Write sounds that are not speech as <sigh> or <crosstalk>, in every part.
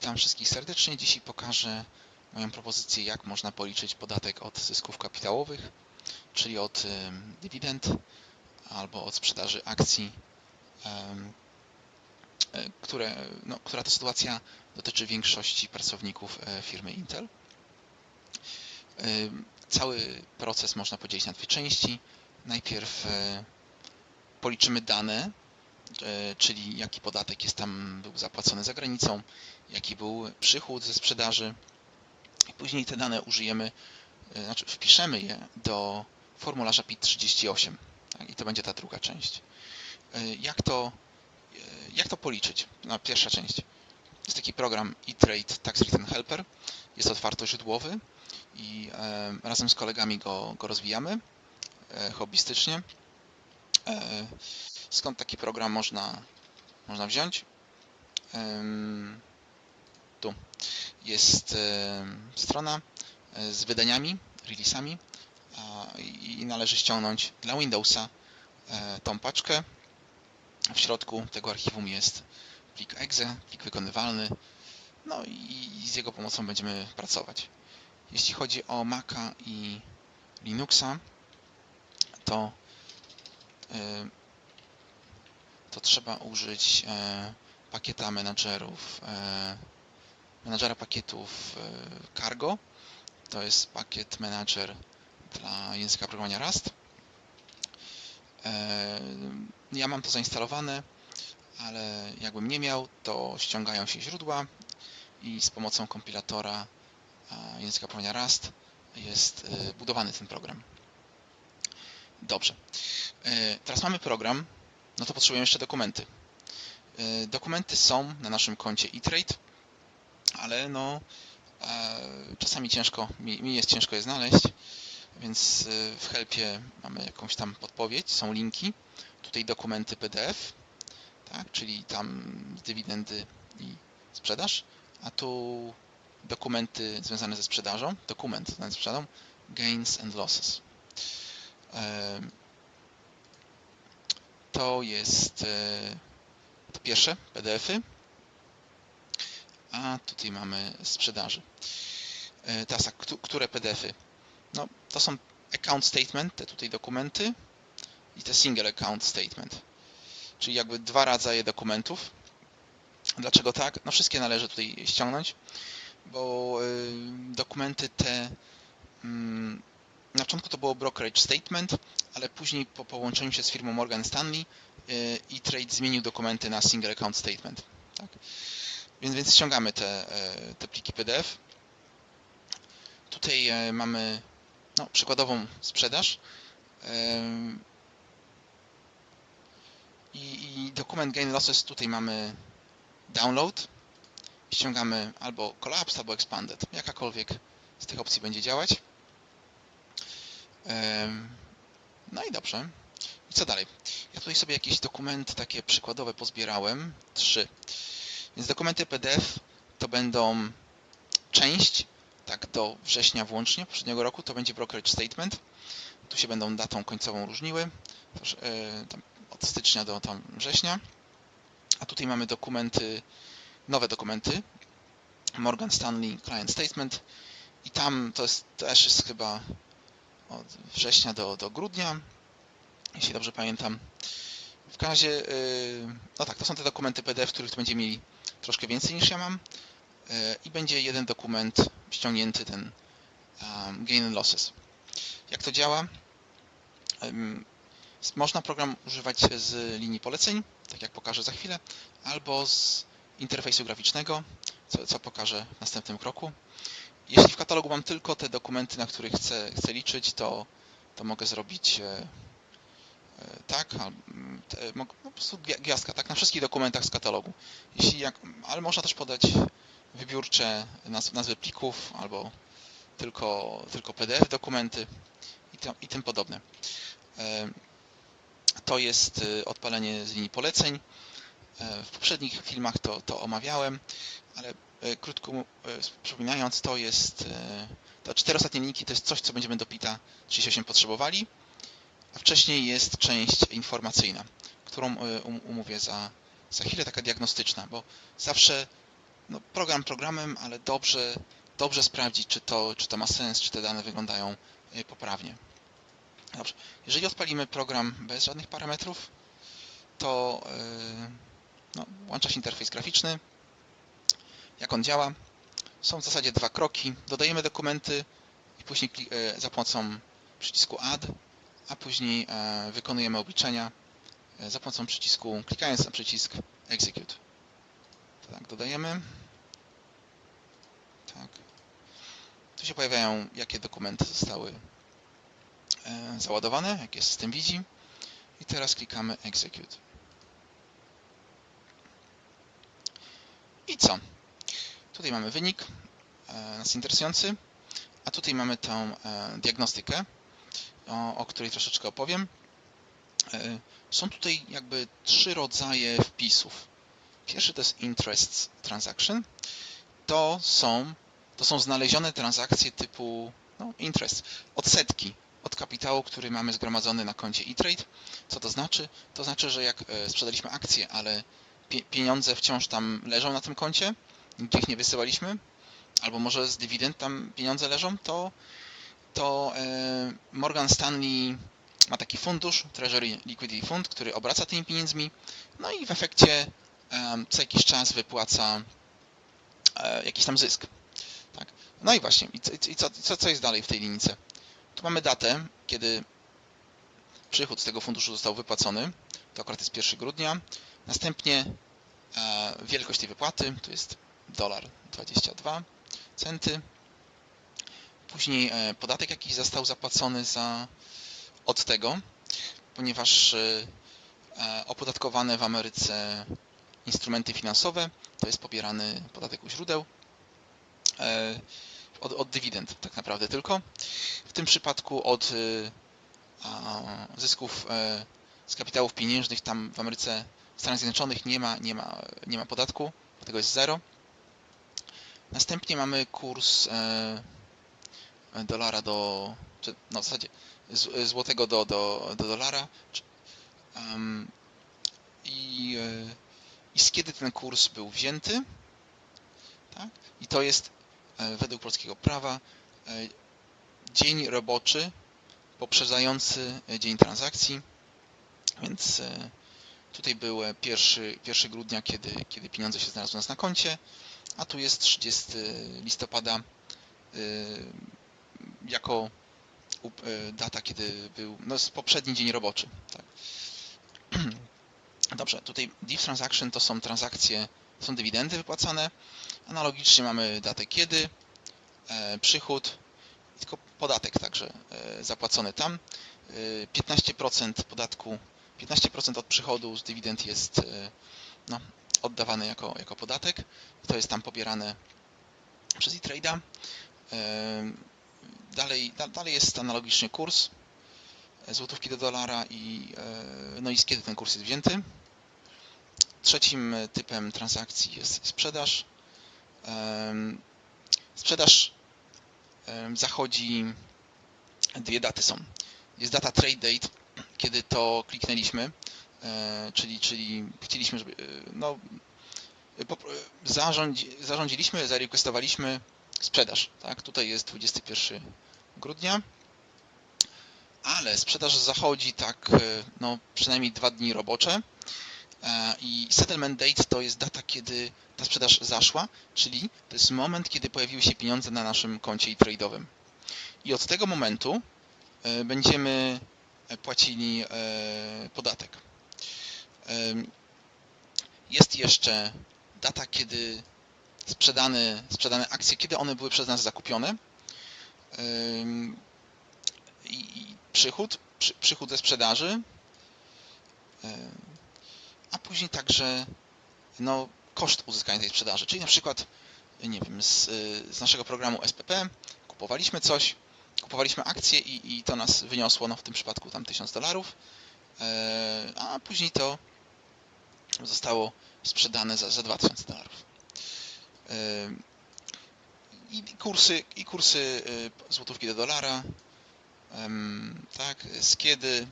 Witam wszystkich serdecznie. Dzisiaj pokażę moją propozycję, jak można policzyć podatek od zysków kapitałowych, czyli od dywidend albo od sprzedaży akcji, e, które, no, która to sytuacja dotyczy większości pracowników e, firmy Intel. Cały proces można podzielić na dwie części. Najpierw e, policzymy dane, czyli jaki podatek jest tam był zapłacony za granicą, jaki był przychód ze sprzedaży. I później te dane użyjemy, e, znaczy wpiszemy je do formularza PIT-38. Tak? I to będzie ta druga część. E, Jak to, e, jak to policzyć? No, pierwsza część. Jest taki program eTrade Tax Return Helper. Jest otwartoźródłowy i e, razem z kolegami go, go rozwijamy e, hobbystycznie. Skąd taki program można, można wziąć? Tu jest strona e, z wydaniami, releasami i należy ściągnąć dla Windowsa e, tą paczkę. W środku tego archiwum jest plik exe, plik wykonywalny, no i i z jego pomocą będziemy pracować. Jeśli chodzi o Maca i Linuxa, to e, to trzeba użyć e, pakieta menadżerów, e, menadżera pakietów e, Cargo. To jest pakiet menadżer dla języka programowania Rust. E, Ja mam to zainstalowane, ale jakbym nie miał, to ściągają się źródła i z pomocą kompilatora e, języka programowania Rust jest e, budowany ten program. Dobrze. E, Teraz mamy program, no to potrzebujemy jeszcze dokumenty. E, Dokumenty są na naszym koncie eTrade, ale no e, czasami ciężko, mi, jest ciężko je znaleźć, więc e, w helpie mamy jakąś tam podpowiedź, są linki. Tutaj dokumenty PDF, tak, czyli tam dywidendy i sprzedaż, a tu dokumenty związane ze sprzedażą, dokument związany ze sprzedażą, gains and losses. To jest e, to pierwsze PDFy, a tutaj mamy sprzedaży. E, Teraz tak, któ- które PDFy? No, to są account statement, te tutaj dokumenty i te single account statement, czyli jakby dwa rodzaje dokumentów. Dlaczego tak? No wszystkie należy tutaj ściągnąć, bo y, dokumenty te mm, na początku to było brokerage statement, ale później po połączeniu się z firmą Morgan Stanley y, i trade zmienił dokumenty na single account statement. Tak? Więc, więc ściągamy te, e, te pliki PDF. Tutaj e, mamy no, przykładową sprzedaż i, i dokument gain losses tutaj mamy download. Ściągamy albo collapsed, albo expanded. Jakakolwiek z tych opcji będzie działać. No i dobrze. I co dalej? Ja tutaj sobie jakieś dokumenty takie przykładowe pozbierałem. Trzy. Więc dokumenty PDF to będą część, tak do września włącznie poprzedniego roku, to będzie brokerage statement. Tu się będą datą końcową różniły, e, od stycznia do tam września. A tutaj mamy dokumenty, nowe dokumenty, Morgan Stanley Client Statement i tam to jest, też jest chyba od września do, do grudnia, jeśli dobrze pamiętam. W każdym razie, yy, no tak, to są te dokumenty PDF, których będziemy mieli troszkę więcej niż ja mam yy, i będzie jeden dokument ściągnięty, ten um, Gain and Losses. Jak to działa? Można program używać z linii poleceń, tak jak pokażę za chwilę, albo z interfejsu graficznego, co, co pokażę w następnym kroku. Jeśli w katalogu mam tylko te dokumenty, na których chcę, chcę liczyć, to, to mogę zrobić e, e, tak, mm, te, po prostu gwi- gwiazdka, tak, na wszystkich dokumentach z katalogu. Jeśli jak, ale można też podać wybiórcze naz, nazwy plików albo tylko, tylko PDF dokumenty i, i tym podobne. E, To jest e, odpalenie z linii poleceń. W poprzednich filmach to, to omawiałem, ale krótko mu- e, przypominając, to jest e, te cztery ostatnie linki to jest coś, co będziemy do PITA 38 potrzebowali, a wcześniej jest część informacyjna, którą e, um- umówię za, za chwilę, taka diagnostyczna, bo zawsze no, program programem, ale dobrze, dobrze sprawdzić, czy to, czy to ma sens, czy te dane wyglądają poprawnie. Dobrze. Jeżeli odpalimy program bez żadnych parametrów, to no, się interfejs graficzny. Jak on działa? Są w zasadzie dwa kroki. Dodajemy dokumenty i później y, za pomocą przycisku Add, a później e, wykonujemy obliczenia e, za pomocą przycisku, klikając na przycisk Execute. Tak, dodajemy. Tak. Tu się pojawiają, jakie dokumenty zostały e, załadowane, jakie system widzi. I teraz klikamy Execute. I co? Tutaj mamy wynik, e, nas interesujący, a tutaj mamy tą e, diagnostykę, o, o której troszeczkę opowiem. E, Są tutaj jakby trzy rodzaje wpisów. Pierwszy to jest interest transaction. To są, to są znalezione transakcje typu no, interest, odsetki od kapitału, który mamy zgromadzony na koncie eTrade. Co to znaczy? To znaczy, że jak sprzedaliśmy akcje, ale pie- pieniądze wciąż tam leżą na tym koncie, nigdzie ich nie wysyłaliśmy, albo może z dywidend tam pieniądze leżą, to, to e, Morgan Stanley ma taki fundusz, Treasury Liquidity Fund, który obraca tymi pieniędzmi, no i w efekcie em, co jakiś czas wypłaca e, jakiś tam zysk. Tak? No i właśnie, i, co, co, co, jest dalej w tej linijce? Tu mamy datę, kiedy przychód z tego funduszu został wypłacony, to akurat jest 1 grudnia. Następnie e, wielkość tej wypłaty, to jest dolar 22 centy. Później e, podatek jakiś został zapłacony za od tego, ponieważ e, e, opodatkowane w Ameryce instrumenty finansowe to jest pobierany podatek u źródeł od, od dywidend tak naprawdę tylko. W tym przypadku od zysków z kapitałów pieniężnych tam w Ameryce, w Stanach Zjednoczonych nie ma, nie ma, nie ma podatku, dlatego jest zero. Następnie mamy kurs e, dolara do, czy no w zasadzie z- złotego do, do, do dolara czy, em, i, e, i z kiedy ten kurs był wzięty. Tak? I to jest e, według polskiego prawa e, dzień roboczy poprzedzający e, dzień transakcji. Więc e, tutaj był e, 1, 1 grudnia, kiedy, kiedy pieniądze się znalazły u nas na koncie, a tu jest 30 listopada e, jako e, data, kiedy był no, jest poprzedni dzień roboczy. Tak. <clears throat> Dobrze, tutaj div transaction to są transakcje, są dywidendy wypłacane. Analogicznie mamy datę kiedy, e, przychód, tylko podatek także e, zapłacony tam. E, 15% podatku, 15% od przychodu z dywidend jest e, no, oddawany jako, jako podatek. To jest tam pobierane przez e-trade'a. E, Dalej, da, dalej jest analogicznie kurs e, złotówki do dolara i, e, no i z kiedy ten kurs jest wzięty. Trzecim e, typem transakcji jest sprzedaż. Em, Sprzedaż zachodzi, dwie daty są. Jest data trade date, kiedy to kliknęliśmy, czyli, czyli chcieliśmy, żeby, e, no, e, e, zarządzi, zarządziliśmy, zarequestowaliśmy sprzedaż, tak? Tutaj jest 21 grudnia, ale sprzedaż zachodzi tak, e, no, przynajmniej dwa dni robocze e, i settlement date to jest data, kiedy ta sprzedaż zaszła, czyli to jest moment, kiedy pojawiły się pieniądze na naszym koncie i trade'owym. I od tego momentu e, będziemy e, płacili e, podatek. Jest jeszcze data, kiedy sprzedane, sprzedane akcje, kiedy one były przez nas zakupione. I, przychód, przy, przychód ze sprzedaży, a później także no, koszt uzyskania tej sprzedaży, czyli na przykład nie wiem, z, z naszego programu SPP kupowaliśmy coś, kupowaliśmy akcje i, i to nas wyniosło, no w tym przypadku tam 1000 dolarów, e, a później to zostało sprzedane za, za 2000 dolarów. I kursy, i kursy y, złotówki do dolara, tak, z kiedy,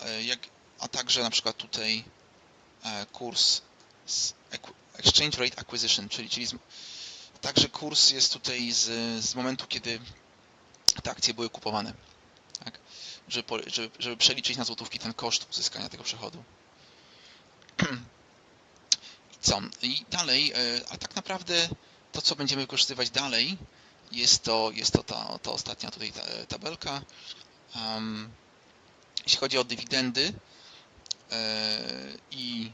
e, jak, a także na przykład tutaj e, kurs exchange rate acquisition, czyli, czyli z, także kurs jest tutaj z, z momentu, kiedy te akcje były kupowane. Tak? Żeby, żeby, żeby przeliczyć na złotówki ten koszt uzyskania tego przychodu. I co? I dalej, e, a tak naprawdę to, co będziemy wykorzystywać dalej, jest to, jest to ta, ta ostatnia tutaj ta, tabelka. Um, jeśli chodzi o dywidendy e, i,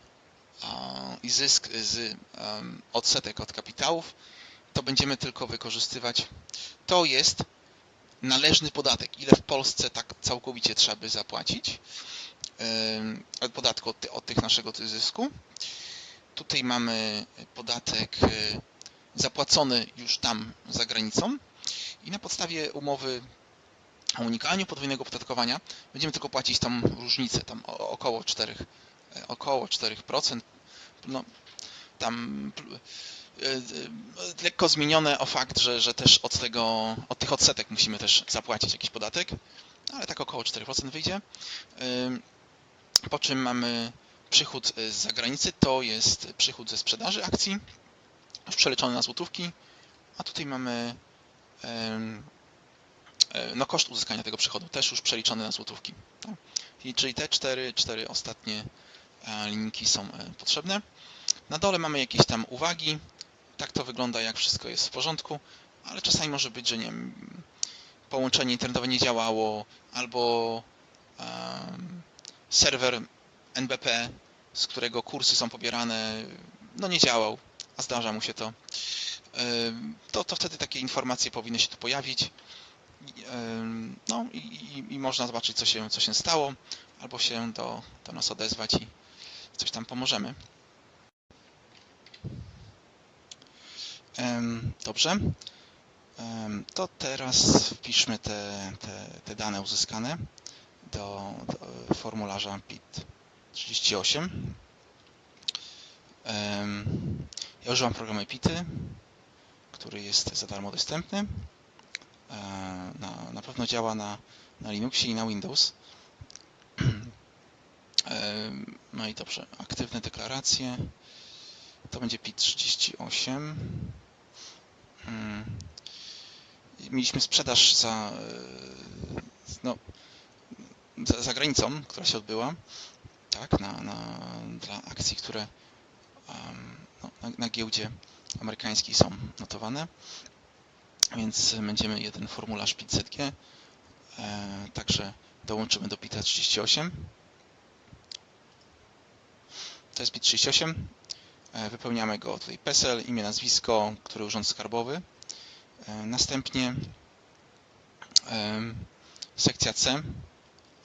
i zysk z odsetek od kapitałów, to będziemy tylko wykorzystywać. To jest należny podatek. Ile w Polsce tak całkowicie trzeba by zapłacić podatku od, od tych naszego zysku. Tutaj mamy podatek e, zapłacony już tam za granicą i na podstawie umowy o unikaniu podwójnego opodatkowania będziemy tylko płacić tam różnicę, tam około 4, e, około 4%, no tam e, lekko zmienione o fakt, że, że też od tego, od tych odsetek musimy też zapłacić jakiś podatek, ale tak około 4% wyjdzie. Po czym mamy przychód z zagranicy, to jest przychód ze sprzedaży akcji, przeliczony na złotówki, a tutaj mamy e, no, koszt uzyskania tego przychodu, też już przeliczony na złotówki. tak? Czyli te cztery, cztery ostatnie e, linijki są e, potrzebne. Na dole mamy jakieś tam uwagi. Tak to wygląda, jak wszystko jest w porządku, ale czasami może być, że nie wiem, połączenie internetowe nie działało, albo em, serwer NBP, z którego kursy są pobierane, no nie działał, a zdarza mu się to. To, to wtedy takie informacje powinny się tu pojawić. No i, i, i można zobaczyć, co się, co się stało, albo się do, do nas odezwać i coś tam pomożemy. Em, Dobrze. To teraz wpiszmy te, te, te dane uzyskane do, do formularza PIT 38. Em, Ja używam programu PITy, który jest za darmo dostępny. E, Na, na pewno działa na, na Linuxie i na Windows. <clears throat> No i dobrze, aktywne deklaracje. To będzie PIT 38. Mm. Mieliśmy sprzedaż za, e, no, za, za granicą, która się odbyła, tak, na, na, dla akcji, które em, no, na, na giełdzie amerykańskiej są notowane. Więc będziemy jeden formularz PIT-ZG, e, także dołączymy do PIT 38. To jest PIT 38. E, Wypełniamy go tutaj PESEL, imię, nazwisko, który urząd skarbowy. E, Następnie em, sekcja C,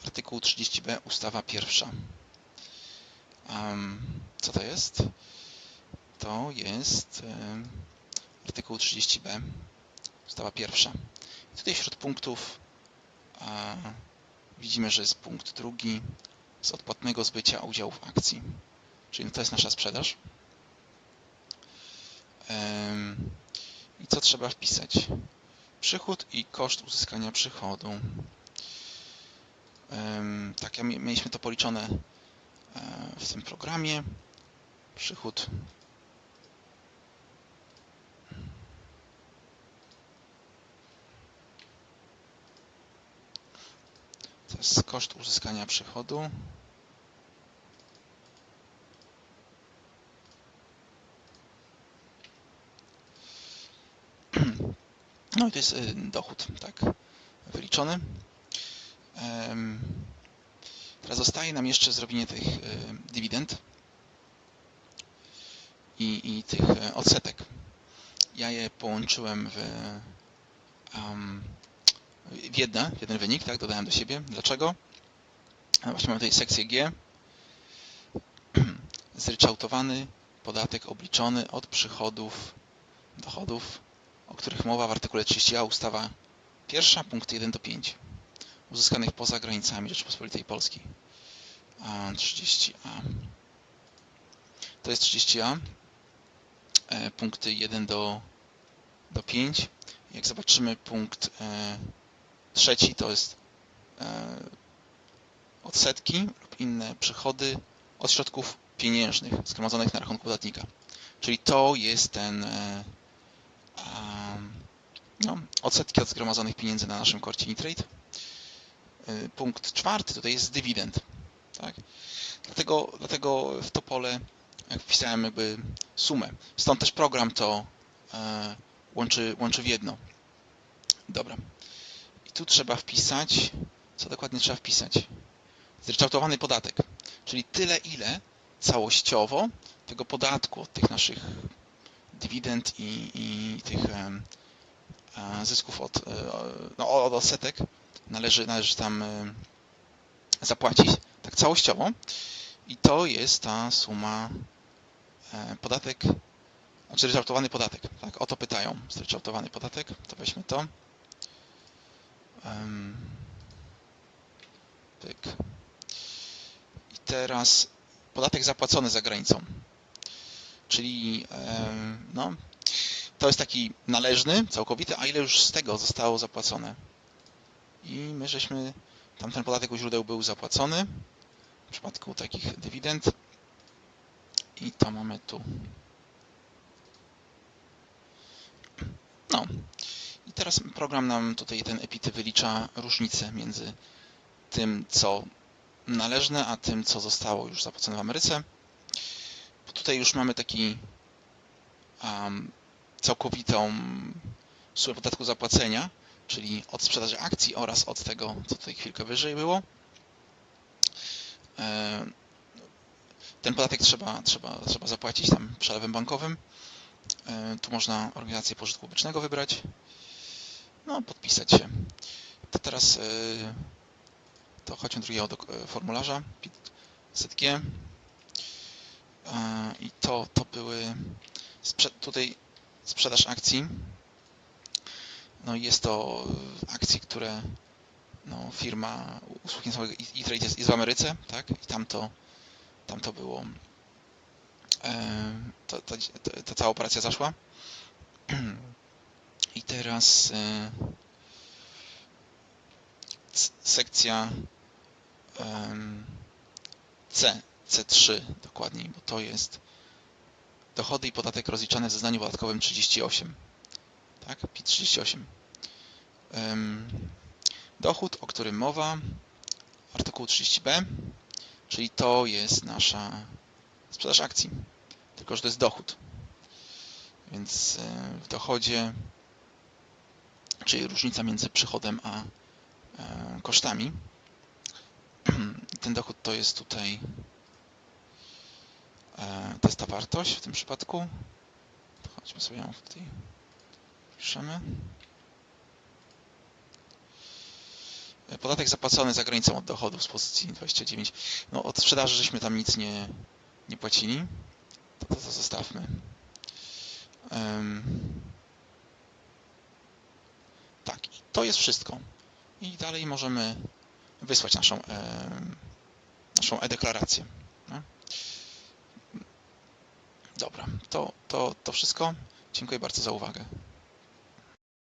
artykuł 30b, ustawa pierwsza. Co to jest? To jest artykuł 30b, ustawa pierwsza. I tutaj wśród punktów a, widzimy, że jest punkt drugi z odpłatnego zbycia udziałów akcji. Czyli to jest nasza sprzedaż. I co trzeba wpisać? Przychód i koszt uzyskania przychodu. Tak, mieliśmy to policzone e, w tym programie. Przychód to jest koszt uzyskania przychodu. <clears throat> No i to jest y, dochód, tak, wyliczony. Teraz zostaje nam jeszcze zrobienie tych y, dywidend i, i tych y, odsetek. Ja je połączyłem w, em, w, jedne, w jeden wynik, tak, dodałem do siebie. Dlaczego? Właśnie mamy tutaj sekcję G. <clears throat> Zryczałtowany podatek obliczony od przychodów, dochodów, o których mowa w artykule 30a ustawa pierwsza, punkty 1 do 5, uzyskanych poza granicami Rzeczypospolitej Polskiej. A, 30a. To jest 30a, e, punkty 1 do, do 5. Jak zobaczymy punkt e, trzeci, to jest e, odsetki lub inne przychody od środków pieniężnych zgromadzonych na rachunku podatnika. Czyli to jest ten no, odsetki od zgromadzonych pieniędzy na naszym korcie Intrade. E, Punkt czwarty tutaj jest dywidend. Tak? Dlatego, dlatego w to pole wpisałem jakby sumę. Stąd też program to e, łączy, łączy w jedno. Dobra. I tu trzeba wpisać, co dokładnie trzeba wpisać? Zryczałtowany podatek, czyli tyle ile całościowo tego podatku od tych naszych dywidend i, i tych e, zysków od, e, no, od odsetek należy, należy tam e, zapłacić, tak całościowo. I to jest ta suma e, podatek, znaczy zryczałtowany podatek, tak? O to pytają. Zryczałtowany podatek, to weźmy to. Pyk. I teraz podatek zapłacony za granicą. Czyli no, to jest taki należny, całkowity, a ile już z tego zostało zapłacone. I my żeśmy, tamten podatek u źródeł był zapłacony w przypadku takich dywidend. I to mamy tu. No. I teraz program nam tutaj ten epity wylicza różnicę między tym, co należne, a tym, co zostało już zapłacone w Ameryce. Bo tutaj już mamy taki um, całkowitą sumę podatku zapłacenia, czyli od sprzedaży akcji oraz od tego, co tutaj chwilkę wyżej było. E, Ten podatek trzeba, trzeba, trzeba zapłacić tam przelewem bankowym. E, Tu można organizację pożytku publicznego wybrać. No, podpisać się. To teraz e, to chodźmy do drugiego e, formularza ZG. I to, to były sprze- tutaj sprzedaż akcji. No jest to akcje, które no, firma usług finansowych E-Trade jest, w Ameryce, tak? I tam to, tam to było. To, ta cała operacja zaszła. <clears throat> I teraz e, sekcja C, C3 dokładniej, bo to jest dochody i podatek rozliczany w zeznaniu podatkowym 38. Tak, PIT 38. Em, Dochód, o którym mowa, artykuł 30b, czyli to jest nasza sprzedaż akcji, tylko że to jest dochód. Więc e, w dochodzie, czyli różnica między przychodem a e, kosztami, <clears throat> ten dochód to jest tutaj, e, to jest ta wartość w tym przypadku. Chodźmy sobie ją tutaj, piszemy. E, Podatek zapłacony za granicą od dochodów z pozycji 29. No od sprzedaży żeśmy tam nic nie, nie płacili. To, to, to zostawmy. Em, tak, to jest wszystko. I dalej możemy wysłać naszą, em, naszą e-deklarację. no. Dobra, to, to, to wszystko. Dziękuję bardzo za uwagę.